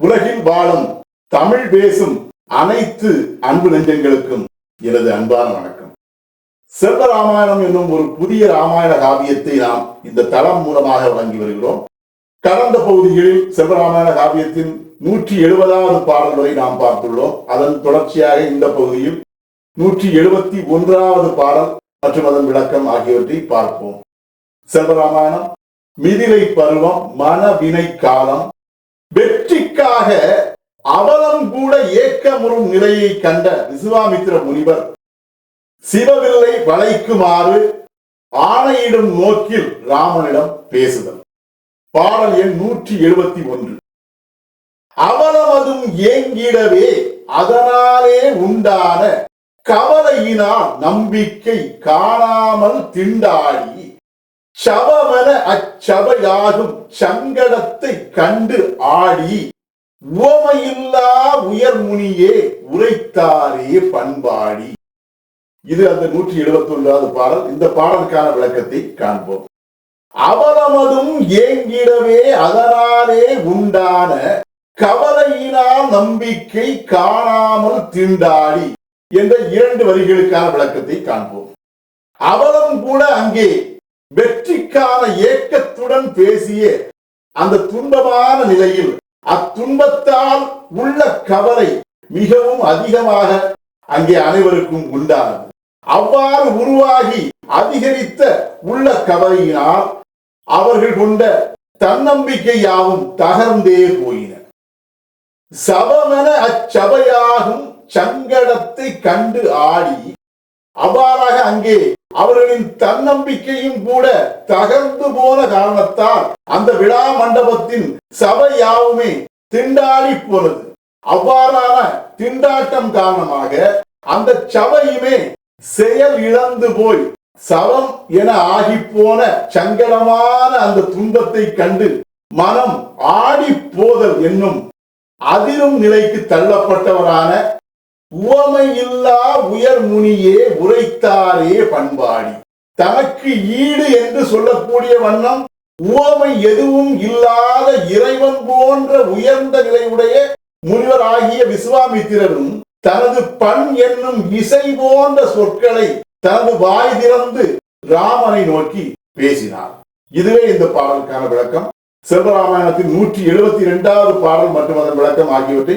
உலகில் வாழும் தமிழ் பேசும் அனைத்து அன்பு நெஞ்சங்களுக்கும் எனது அன்பான வணக்கம். செல்வ ராமாயணம் என்னும் ஒரு புதிய ராமாயண காவியத்தை நாம் இந்த தளம் மூலமாக வழங்கி வருகிறோம். கடந்த பகுதிகளில் செல்வராமாயண காவியத்தின் நூற்றி எழுபதாவது பாடல் வரை நாம் பார்த்துள்ளோம். அதன் தொடர்ச்சியாக இந்த பகுதியில் நூற்றி எழுபத்தி ஒன்றாவது பாடல் மற்றும் அதன் விளக்கம் ஆகியவற்றை பார்ப்போம். செல்வராமாயணம் மிதிலை பருவம் மனவினை காலம் வெற்றிக்காக அவலம் கூட ஏக்கமுறும் நிலையை கண்ட விசுவாமித்திர முனிவர் சிவவில்லை வளைக்குமாறு ஆணையிடும் நோக்கில் ராமனிடம் பேசுதல். பாடல் எண் நூற்றி எழுபத்தி ஒன்று. அவலமதும் ஏங்கிடவே அதனாலே உண்டான கவலையினால் நம்பிக்கை காணாமல் திண்டாடி சவமன அச்சபையாகும் சங்கடத்தை கண்டு ஆடி உவமையில்லா உயர்முனியே உரைத்தாரே பண்பாடி. இது அந்த நூற்றி எழுபத்தி ஒன்றாவது பாடல். இந்த பாடலுக்கான விளக்கத்தை காண்போம். அவலமதும் ஏங்கிடவே அதனாலே உண்டான கவலையினால் நம்பிக்கை காணாமல் திண்டாடி என்ற இரண்டு வரிகளுக்கான விளக்கத்தை காண்போம். அவலம் கூட அங்கே வெற்றிக்கான ஏக்கத்துடன் பேசிய அந்த துன்பமான நிலையில் அத்துன்பத்தால் உள்ள கவலை மிகவும் அதிகமாக அங்கே அனைவருக்கும் உண்டானது. அவ்வாறு உருவாகி அதிகரித்த உள்ள கவலையினால் அவர்கள் கொண்ட தன்னம்பிக்கை யாவும் தகர்ந்தே போயின. சபமென அச்சபையாகும் சங்கடத்தை கண்டு ஆடி அவ்வாறாக அங்கே அவர்களின் தன்னம்பிக்கையும் கூட தகர்ந்து போன காரணத்தால் அந்த விழா மண்டபத்தின் சபை யாவுமே திண்டாடி போனது. அவ்வாறான திண்டாட்டம் காரணமாக அந்த சபையுமே செயல் இழந்து போய் சவம் என ஆகி போன சங்கடமான அந்த துன்பத்தை கண்டு மனம் ஆடி போதல் என்னும் அதிரும் நிலைக்கு தள்ளப்பட்டவரான உவமையில்லா உயர்முனியே உரைத்தாரே பண்பாடி. தனக்கு ஈடு என்று சொல்லக்கூடிய வண்ணம் உவமை எதுவும் இல்லாத இறைவன் போன்ற உயர்ந்த நிலையுடைய முனிவராகிய விஸ்வாமித்திரரும் தனது பண் என்னும் இசை போன்ற சொற்களை தனது வாய் திறந்து ராமனை நோக்கி பேசினார். இதுவே இந்த பாடலுக்கான விளக்கம். சிவராமாயணத்தின் நூற்றி எழுபத்தி இரண்டாவது பாடல் மற்றும் அதன் விளக்கம் ஆகியவற்றை